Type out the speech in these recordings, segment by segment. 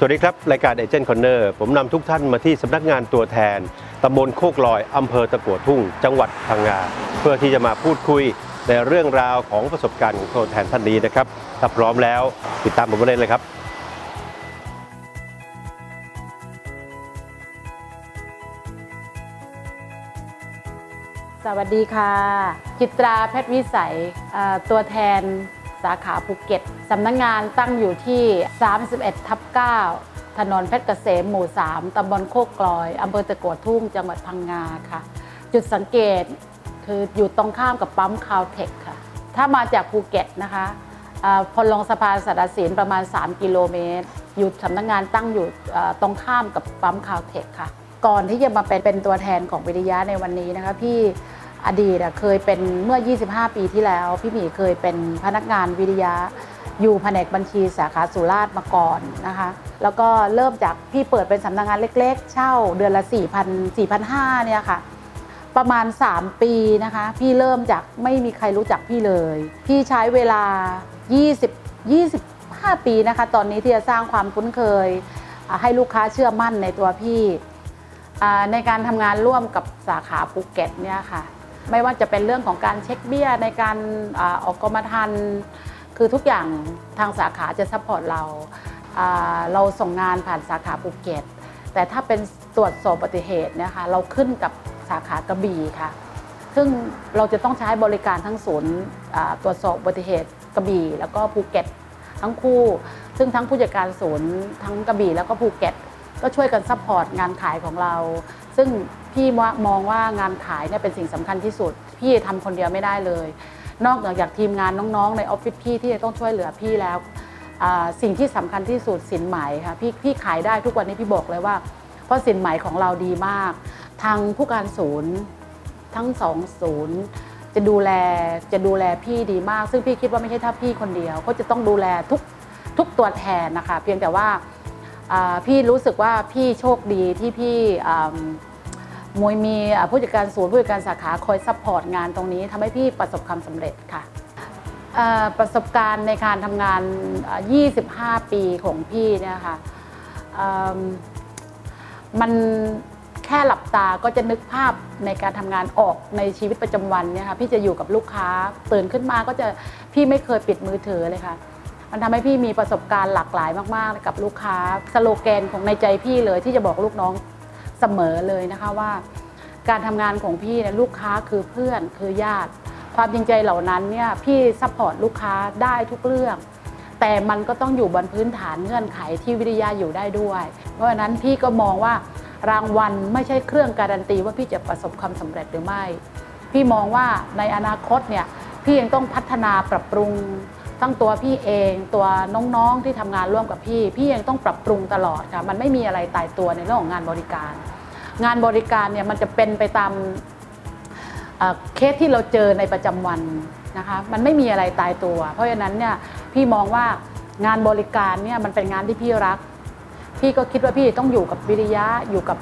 สวัสดีครับ รายการเอเจนต์คอนเนอร์ผมนำทุกท่านมาที่สำนักงานตัวแทนตำบลโคกลอยอำเภอตะกัวทุ่ง จังหวัดพังงา เพื่อที่จะมาพูดคุยในเรื่องราวของประสบการณ์ของตัวแทนท่านนี้นะครับถ้าพร้อมแล้วติดตามผมมาเลยเลยครับสวัสดีค่ะ จิตราเพชรวิสัยตัวแทน สาขาภูเก็ตสำนักงงานตั้งอยู่ที่ 31 ทับ 9 ถนนเพชรเกษมหมู่ 3 ตำบลโคกกลอย อำเภอตะกัวทุ่ง จังหวัดพังงาค่ะ จุดสังเกตคืออยู่ตรงข้ามกับปั๊มคาวเทคค่ะ ถ้ามาจากภูเก็ตนะคะพอลงสะพานสัตศิลประมาณ 3 กิโลเมตร อยู่สำนักงงานตั้งอยู่ตรงข้ามกับปั๊มคาวเทคค่ะ ก่อนที่จะมาเป็นเป็นตัวแทนของวิริยะในวันนี้นะคะพี่ อดีตเคยเป็นเมื่อ 25 ปีที่แล้ว พี่หมีเคยเป็นพนักงานวิริยะอยู่แผนกบัญชีสาขาสุราษฎร์มาก่อนนะคะ แล้วก็เริ่มจากพี่เปิดเป็นสำนักงานเล็กๆ เช่าเดือนละ 4,000 4,500เนี่ยค่ะ ประมาณ 3 ปีนะคะ พี่เริ่มจากไม่มีใครรู้จักพี่เลย พี่ใช้เวลา 20 25 ปีนะคะ ตอนนี้ที่จะสร้างความคุ้นเคย ให้ลูกค้าเชื่อมั่นในตัวพี่ในการทำงานร่วมกับสาขาภูเก็ตเนี่ยค่ะ ไม่ว่าจะเป็นเรื่องของการเช็คเบี้ยในการออกกรมธรรม์คือทุกอย่างทางสาขาจะซัพพอร์ตเรา เราส่งงานผ่านสาขาภูเก็ต แต่ถ้าเป็นตรวจสอบอุบัติเหตุนะคะเราขึ้นกับสาขากระบี่ค่ะ ซึ่งเราจะต้องใช้บริการทั้งศูนย์ตรวจสอบอุบัติเหตุกระบี่ แล้วก็ภูเก็ตทั้งคู่ ซึ่งทั้งผู้จัดการศูนย์ทั้งกระบี่แล้วก็ภูเก็ต ก็ช่วยกันซัพพอร์ตงานขายของเรา ซึ่งพี่มองว่างานขายเนี่ยเป็นสิ่งสำคัญที่สุด พี่ทำคนเดียวไม่ได้เลย นอกจากทีมงานน้องๆ ในออฟฟิศพี่ที่จะต้องช่วยเหลือพี่แล้ว สิ่งที่สำคัญที่สุดสินไหมค่ะพี่พี่ขายได้ทุกวันนี้พี่บอกเลยว่า เพราะสินไหมของเราดีมาก ทางผู้การศูนย์ทั้งสองศูนย์จะดูแลจะดูแลพี่ดีมาก ซึ่งพี่คิดว่าไม่ใช่ถ้าพี่คนเดียวเขาจะต้องดูแลทุกทุกตัวแทนนะคะ เพียงแต่ว่า พี่รู้สึกว่าพี่โชคดีที่พี่มวยมีผู้จัดการศูนย์ผู้จัดการสาขาคอยซัพพอร์ตงานตรงนี้ทำให้พี่ประสบความสำเร็จค่ะประสบการณ์ในการทำงาน 25 ปีของพี่เนี่ยค่ะมมันแค่หลับตาก็จะนึกภาพในการทำงานออกในชีวิตประจำวันเนี่ยค่ะพี่จะอยู่กับลูกค้าตื่นขึ้นมาก็จะพี่ไม่เคยปิดมือถือเลยค่ะ มันทำให้พี่มีประสบการณ์หลากหลายมากๆกับลูกค้าสโลแกนของในใจพี่เลยที่จะบอกลูกน้องเสมอเลยนะคะว่า การทำงานของพี่เนี่ยลูกค้าคือเพื่อนคือญาติ ความจริงใจเหล่านั้นเนี่ยพี่ซัพพอร์ตลูกค้าได้ทุกเรื่อง แต่มันก็ต้องอยู่บนพื้นฐานเงื่อนไขที่วิทยาอยู่ได้ด้วย เพราะฉะนั้นพี่ก็มองว่ารางวัลไม่ใช่เครื่องการันตีว่าพี่จะประสบความสำเร็จหรือไม่ พี่มองว่าในอนาคตเนี่ยพี่ยังต้องพัฒนาปรับปรุง ทั้งตัวพี่เองตัวน้องๆที่ทำงานร่วมกับพี่ พี่ยังต้องปรับปรุงตลอดค่ะมันไม่มีอะไรตายตัวในเรื่องของงานบริการ งานบริการเนี่ยมันจะเป็นไปตามเคสที่เราเจอในประจำวันนะคะมันไม่มีอะไรตายตัว เพราะฉะนั้นเนี่ยพี่มองว่างานบริการเนี่ยมันเป็นงานที่พี่รัก พี่ก็คิดว่าพี่ต้องอยู่กับวิริยะอยู่กับ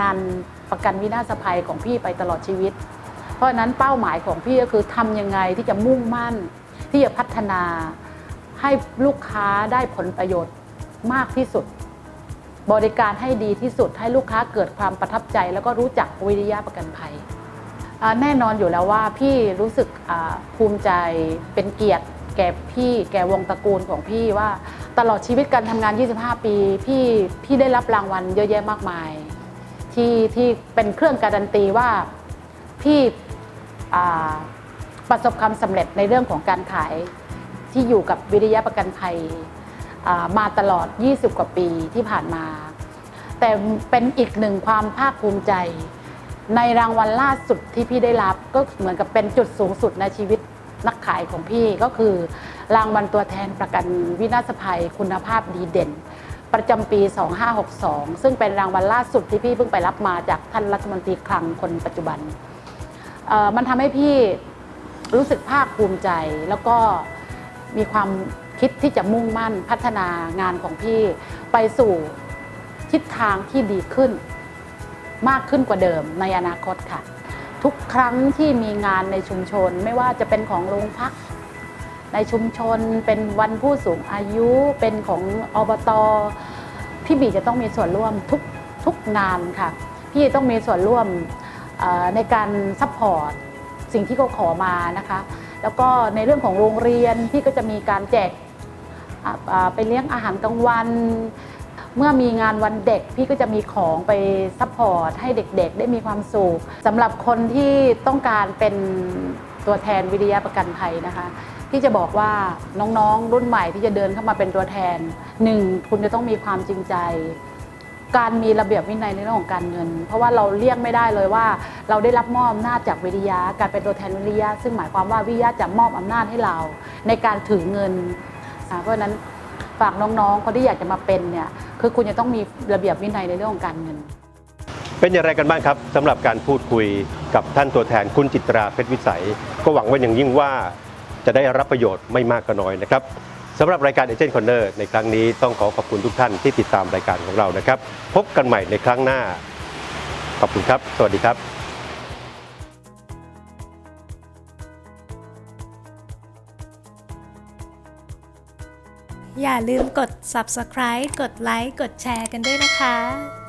งานประกันวินาศภัยของพี่ไปตลอดชีวิต เพราะฉะนั้นเป้าหมายของพี่ก็คือทำยังไงที่จะมุ่งมั่น ที่จะพัฒนาให้ลูกค้าได้ผลประโยชน์มากที่สุด บริการให้ดีที่สุดให้ลูกค้าเกิดความประทับใจ แล้วก็รู้จักวิริยะประกันภัยแน่นอนอยู่แล้วว่าพี่รู้สึกภูมิใจเป็นเกียรติแก่พี่แก่วงตระกูลของพี่ว่าตลอดชีวิตการทำงาน 25 ปี พี่พี่ได้รับรางวัลเยอะแยะมากมาย ที่ที่เป็นเครื่องการันตีว่าพี่ ประสบความสำเร็จในเรื่องของการขายที่อยู่กับวิริยะประกันภัยมาตลอด 20 กว่าปีที่ผ่านมา แต่เป็นอีกหนึ่งความภาคภูมิใจ ในรางวัลล่าสุดที่พี่ได้รับก็เหมือนกับเป็นจุดสูงสุดในชีวิตนักขายของพี่ก็คือ รางวัลตัวแทนประกันวินาศภัยคุณภาพดีเด่น ประจำปี 2562 ซึ่งเป็นรางวัลล่าสุดที่พี่เพิ่งไปรับมาจากท่านรัฐมนตรีคลังคนปัจจุบัน มันทำให้พี่ รู้สึกภาคภูมิใจ แล้วก็มีความคิดที่จะมุ่งมั่นพัฒนางานของพี่ไปสู่ทิศทางที่ดีขึ้น มากขึ้นกว่าเดิมในอนาคตค่ะ ทุกครั้งที่มีงานในชุมชนไม่ว่าจะเป็นของโรงพัก ในชุมชนเป็นวันผู้สูงอายุเป็นของอบตพี่บีจะต้องมีส่วนร่วมทุกทุกงานค่ะ พี่ต้องมีส่วนร่วมในการซัพพอร์ต สิ่งที่เขาขอมานะคะ แล้วก็ในเรื่องของโรงเรียนพี่ก็จะมีการแจกไปเลี้ยงอาหารกลางวัน เมื่อมีงานวันเด็ก พี่ก็จะมีของไปซัพพอร์ตให้เด็กๆ ได้มีความสุขสำหรับคนที่ต้องการเป็นตัวแทนวิทยาประกันภัยนะคะที่จะบอกว่าน้องๆ รุ่นใหม่ที่จะเดินเข้ามาเป็นตัวแทนหนึ่งคุณจะต้องมีความจริงใจ การมีระเบียบวินัยในเรื่องของการเงิน เพราะว่าเราเลี่ยงไม่ได้เลยว่า เราได้รับมอบอำนาจจากวิทยาการเป็นตัวแทนวิทยาซึ่งหมายความว่าวิทยาจะมอบอำนาจให้เรา ในการถือเงินอ่าเพราะฉะนั้นฝากน้องๆคนที่อยากจะมาเป็นเนี่ยคือคุณจะต้องมีระเบียบวินัยในเรื่องของการเงิน เป็นอย่างไรกันบ้างครับสำหรับการพูดคุยกับท่านตัวแทนคุณจิตราเพชรวิสัย ก็หวังว่าอย่างยิ่งว่าจะได้รับประโยชน์ไม่มากก็น้อยนะครับ สำหรับรายการเอเจนต์คอนเนอร์ในครั้งนี้ต้องขอขอบคุณทุกท่านที่ติดตามรายการของเรานะครับ พบกันใหม่ในครั้งหน้า ขอบคุณครับ สวัสดีครับอย่าลืมกด subscribe กดไลค์ กดแชร์กันด้วยนะคะ